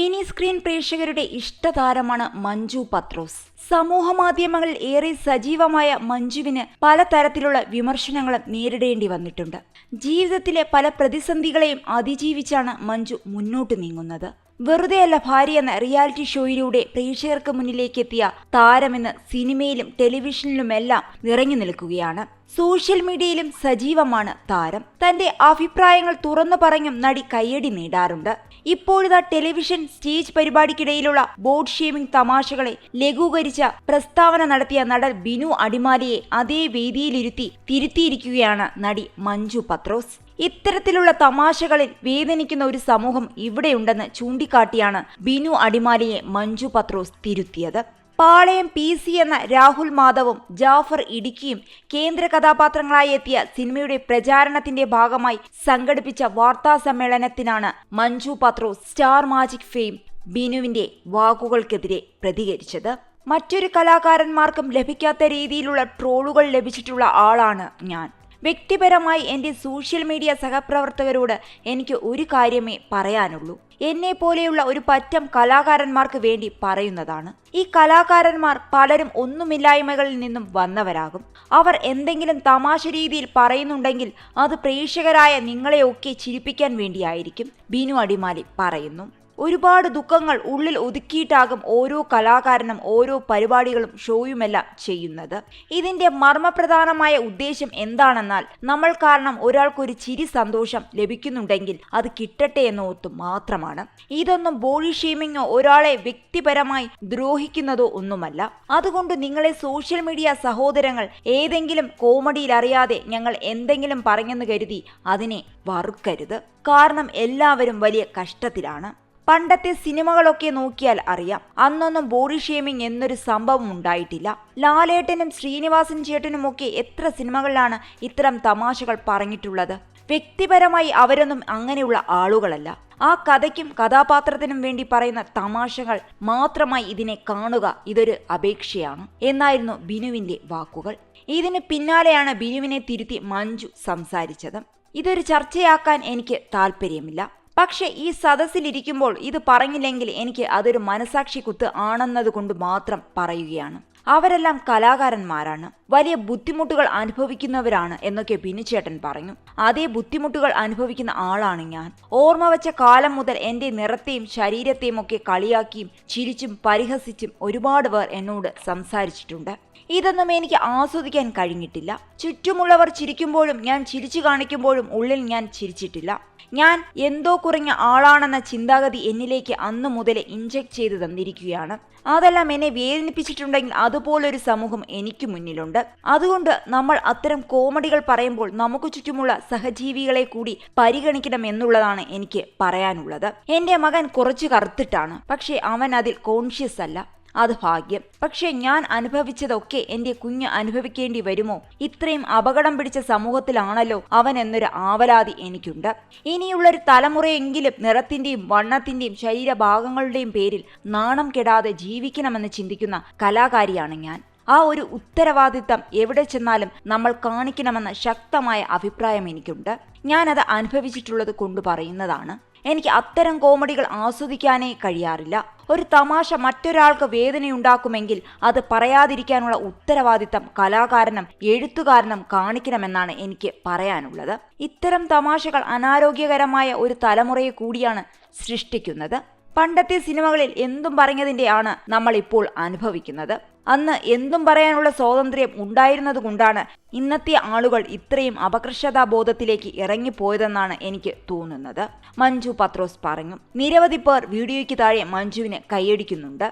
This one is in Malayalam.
മിനി സ്ക്രീൻ പ്രേക്ഷകരുടെ ഇഷ്ടതാരമാണ് മഞ്ജു പത്രോസ്. സമൂഹ മാധ്യമങ്ങളിൽ ഏറെ സജീവമായ മഞ്ജുവിന് പലതരത്തിലുള്ള വിമർശനങ്ങളും നേരിടേണ്ടി വന്നിട്ടുണ്ട്. ജീവിതത്തിലെ പല പ്രതിസന്ധികളെയും അതിജീവിച്ചാണ് മഞ്ജു മുന്നോട്ട് നീങ്ങുന്നത്. വെറുതെയല്ല ഭാര്യ എന്ന റിയാലിറ്റി ഷോയിലൂടെ പ്രേക്ഷകർക്ക് മുന്നിലേക്കെത്തിയ താരമെന്ന് സിനിമയിലും ടെലിവിഷനിലുമെല്ലാം നിറഞ്ഞു നിൽക്കുകയാണ്. സോഷ്യൽ മീഡിയയിലും സജീവമാണ് താരം. തന്റെ അഭിപ്രായങ്ങൾ തുറന്നു പറഞ്ഞും നടി കയ്യടി നേടാറുണ്ട്. ഇപ്പോഴത്തെ ടെലിവിഷൻ സ്റ്റേജ് പരിപാടിക്കിടയിലുള്ള ബോർഡ് ഷേമിംഗ് തമാശകളെ ലഘൂകരിച്ച പ്രസ്താവന നടത്തിയ നടൻ ബിനു അടിമാലിയെ അതേ വേദിയിലിരുത്തി തിരുത്തിയിരിക്കുകയാണ് നടി മഞ്ജു പത്രോസ്. ഇത്തരത്തിലുള്ള തമാശകളിൽ വേദനിക്കുന്ന ഒരു സമൂഹം ഇവിടെയുണ്ടെന്ന് ചൂണ്ടിക്കാട്ടിയാണ് ബിനു അടിമാലിയെ മഞ്ജു പത്രോസ് തിരുത്തിയത്. പാളയം പി സി എന്ന രാഹുൽ മാധവും ജാഫർ ഇടുക്കിയും കേന്ദ്ര കഥാപാത്രങ്ങളായി എത്തിയ സിനിമയുടെ പ്രചാരണത്തിന്റെ ഭാഗമായി സംഘടിപ്പിച്ച വാർത്താ സമ്മേളനത്തിനാണ് Manju Pathrose star magic fame ബിനുവിന്റെ വാക്കുകൾക്കെതിരെ പ്രതികരിച്ചത്. മറ്റൊരു കലാകാരന്മാർക്കും ലഭിക്കാത്ത രീതിയിലുള്ള ട്രോളുകൾ ലഭിച്ചിട്ടുള്ള ആളാണ് ഞാൻ. വ്യക്തിപരമായി എന്റെ സോഷ്യൽ മീഡിയ സഹപ്രവർത്തകരോട് എനിക്ക് ഒരു കാര്യമേ പറയാനുള്ളൂ. എന്നെ പോലെയുള്ള ഒരു പറ്റം കലാകാരന്മാർക്ക് വേണ്ടി പറയുന്നതാണ്. ഈ കലാകാരന്മാർ പലരും ഒന്നുമില്ലായ്മകളിൽ നിന്നും വന്നവരാകും. അവർ എന്തെങ്കിലും തമാശ രീതിയിൽ പറയുന്നുണ്ടെങ്കിൽ അത് പ്രേക്ഷകരായ നിങ്ങളെയൊക്കെ ചിരിപ്പിക്കാൻ വേണ്ടിയായിരിക്കും ബിനു അടിമാലി പറയുന്നു. ഒരുപാട് ദുഃഖങ്ങൾ ഉള്ളിൽ ഒതുക്കിയിട്ടാകും ഓരോ കലാകാരനും ഓരോ പരിപാടികളും ഷോയുമെല്ലാം ചെയ്യുന്നത്. ഇതിന്റെ മർമ്മപ്രധാനമായ ഉദ്ദേശം എന്താണെന്നാൽ നമ്മൾ കാരണം ഒരാൾക്കൊരു ചിരി സന്തോഷം ലഭിക്കുന്നുണ്ടെങ്കിൽ അത് കിട്ടട്ടെ എന്നോർത്ത് മാത്രമാണ്. ഇതൊന്നും ബോഡി ഷെയ്മിങ്ങോ ഒരാളെ വ്യക്തിപരമായി ദ്രോഹിക്കുന്നതോ ഒന്നുമല്ല. അതുകൊണ്ട് നിങ്ങളെ സോഷ്യൽ മീഡിയ സഹോദരങ്ങൾ ഏതെങ്കിലും കോമഡിയിൽ അറിയാതെ ഞങ്ങൾ എന്തെങ്കിലും പറഞ്ഞെന്ന് കരുതി അതിനെ വറുക്കരുത്. കാരണം എല്ലാവരും വലിയ കഷ്ടത്തിലാണ്. പണ്ടത്തെ സിനിമകളൊക്കെ നോക്കിയാൽ അറിയാം. അന്നൊന്നും ബോഡി ഷേമിംഗ് എന്നൊരു സംഭവം ഉണ്ടായിട്ടില്ല. ലാലേട്ടനും ശ്രീനിവാസൻ ചേട്ടനുമൊക്കെ എത്ര സിനിമകളിലാണ് ഇത്തരം തമാശകൾ പറഞ്ഞിട്ടുള്ളത്. വ്യക്തിപരമായി അവരൊന്നും അങ്ങനെയുള്ള ആളുകളല്ല. ആ കഥയ്ക്കും കഥാപാത്രത്തിനും വേണ്ടി പറയുന്ന തമാശകൾ മാത്രമായി ഇതിനെ കാണുക ഇതൊരു അപേക്ഷയാണ്. എന്നായിരുന്നു ബിനുവിന്റെ വാക്കുകൾ. ഇതിന് പിന്നാലെയാണ് ബിനുവിനെ തിരുത്തി മഞ്ജു സംസാരിച്ചത്. ഇതൊരു ചർച്ചയാക്കാൻ എനിക്ക് താല്പര്യമില്ല പക്ഷെ ഈ സദസ്സിലിരിക്കുമ്പോൾ ഇത് പറഞ്ഞില്ലെങ്കിൽ എനിക്ക് അതൊരു മനസാക്ഷി കുത്ത് ആണെന്നതുകൊണ്ട് മാത്രം പറയുകയാണ്. അവരെല്ലാം കലാകാരന്മാരാണ്. വലിയ ബുദ്ധിമുട്ടുകൾ അനുഭവിക്കുന്നവരാണ് എന്നൊക്കെ ബിനുചേട്ടൻ പറഞ്ഞു. അതേ ബുദ്ധിമുട്ടുകൾ അനുഭവിക്കുന്ന ആളാണ് ഞാൻ. ഓർമ്മ വെച്ച കാലം മുതൽ എന്റെ നിറത്തെയും ശരീരത്തെയും ഒക്കെ കളിയാക്കിയും ചിരിച്ചും പരിഹസിച്ചും ഒരുപാട് പേർ എന്നോട് സംസാരിച്ചിട്ടുണ്ട്. ഇതൊന്നും എനിക്ക് ആസ്വദിക്കാൻ കഴിഞ്ഞിട്ടില്ല. ചുറ്റുമുള്ളവർ ചിരിക്കുമ്പോഴും ഞാൻ ചിരിച്ചു കാണിക്കുമ്പോഴും ഉള്ളിൽ ഞാൻ ചിരിച്ചിട്ടില്ല. ഞാൻ എന്തോ കുറഞ്ഞ ആളാണെന്ന ചിന്താഗതി എന്നിലേക്ക് അന്നു മുതലേ ഇഞ്ചക്ട് ചെയ്തു തന്നിരിക്കുകയാണ്. അതെല്ലാം എന്നെ വേദനിപ്പിച്ചിട്ടുണ്ടെങ്കിൽ അതുപോലൊരു സമൂഹം എനിക്ക് മുന്നിലുണ്ട്. അതുകൊണ്ട് നമ്മൾ അത്തരം കോമഡികൾ പറയുമ്പോൾ നമുക്ക് ചുറ്റുമുള്ള സഹജീവികളെ കൂടി പരിഗണിക്കണം എന്നുള്ളതാണ് എനിക്ക് പറയാനുള്ളത്. എന്റെ മകൻ കുറച്ച് കറുത്തിട്ടാണ്. പക്ഷേ അവൻ അതിൽ കോൺഷ്യസ് അല്ല. അത് ഭാഗ്യം. പക്ഷേ ഞാൻ അനുഭവിച്ചതൊക്കെ എന്റെ കുഞ്ഞ് അനുഭവിക്കേണ്ടി വരുമോ? ഇത്രയും അപകടം പിടിച്ച സമൂഹത്തിലാണല്ലോ അവൻ എന്നൊരു ആവലാതി എനിക്കുണ്ട്. ഇനിയുള്ളൊരു തലമുറയെങ്കിലും നിറത്തിന്റെയും വണ്ണത്തിന്റെയും ശരീരഭാഗങ്ങളുടെയും പേരിൽ നാണം കെടാതെ ജീവിക്കണമെന്ന് ചിന്തിക്കുന്ന കലാകാരിയാണ് ഞാൻ. ആ ഒരു ഉത്തരവാദിത്തം എവിടെ ചെന്നാലും നമ്മൾ കാണിക്കണമെന്ന ശക്തമായ അഭിപ്രായം എനിക്കുണ്ട്. ഞാനത് അനുഭവിച്ചിട്ടുള്ളത് കൊണ്ട് പറയുന്നതാണ്. എനിക്ക് അത്തരം കോമഡികൾ ആസ്വദിക്കാനേ കഴിയാറില്ല. ഒരു തമാശ മറ്റൊരാൾക്ക് വേദനയുണ്ടാക്കുമെങ്കിൽ അത് പറയാതിരിക്കാനുള്ള ഉത്തരവാദിത്തം കലാകാരനും എഴുത്തുകാരനും കാണിക്കണമെന്നാണ് എനിക്ക് പറയാനുള്ളത്. ഇത്തരം തമാശകൾ അനാരോഗ്യകരമായ ഒരു തലമുറയെ കൂടിയാണ് സൃഷ്ടിക്കുന്നത്. പണ്ടത്തെ സിനിമകളിൽ എന്തും പറഞ്ഞതിന്റെയാണ് നമ്മളിപ്പോൾ അനുഭവിക്കുന്നത്. അന്ന് എന്തും പറയാനുള്ള സ്വാതന്ത്ര്യം ഉണ്ടായിരുന്നതുകൊണ്ടാണ് ഇന്നത്തെ ആളുകൾ ഇത്രയും അപകർഷതാബോധത്തിലേക്ക് ഇറങ്ങിപ്പോയതെന്നാണ് എനിക്ക് തോന്നുന്നത്. മഞ്ജു പത്രോസ് പറഞ്ഞു. നിരവധി പേർ വീഡിയോയ്ക്ക് താഴെ മഞ്ജുവിന് കൈയടിക്കുന്നുണ്ട്.